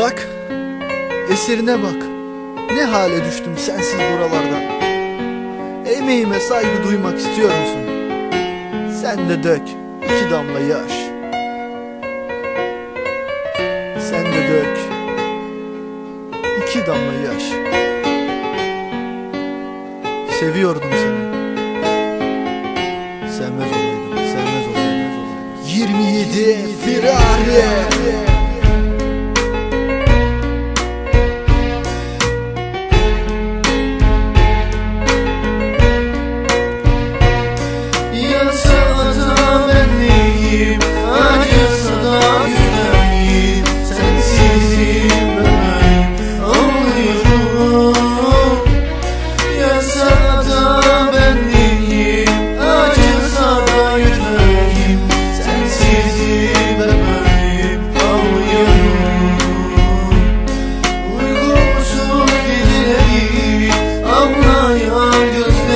Bak, eserine bak. Ne hale düştüm sensiz buralarda. Emeğime saygı duymak istiyor musun? Sen de dök iki damla yaş. Sen de dök iki damla yaş. Seviyordum seni. Sevmez olaydım, sevmez olaydım. 27 Firari.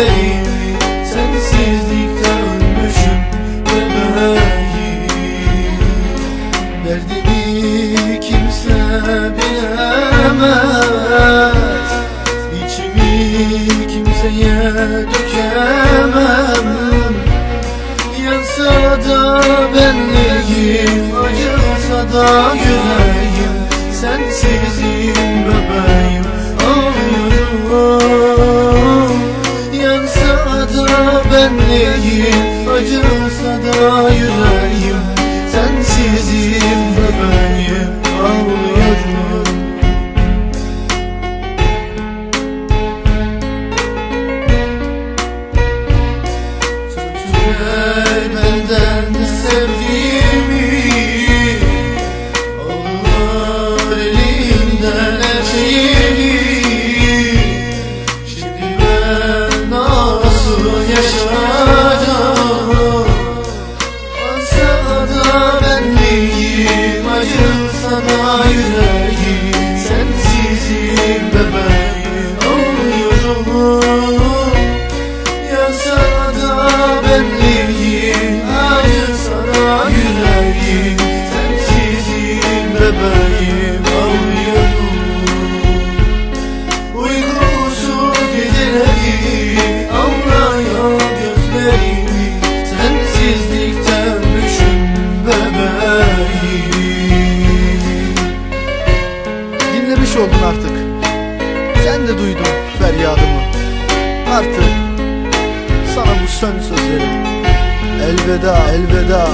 Gözlerimi Sensizlikten ölmüşüm bebeğim Derdimi kimse bilemez İçimi kimseye dökemem. Yansa da benliğim Acısa da yüreğim Acısa da yüreğim Da yüreğim Sensizim bebeğim Oldun artık. Sen de duydun feryadımı. Artık sana bu son sözlerim. Elveda, elveda.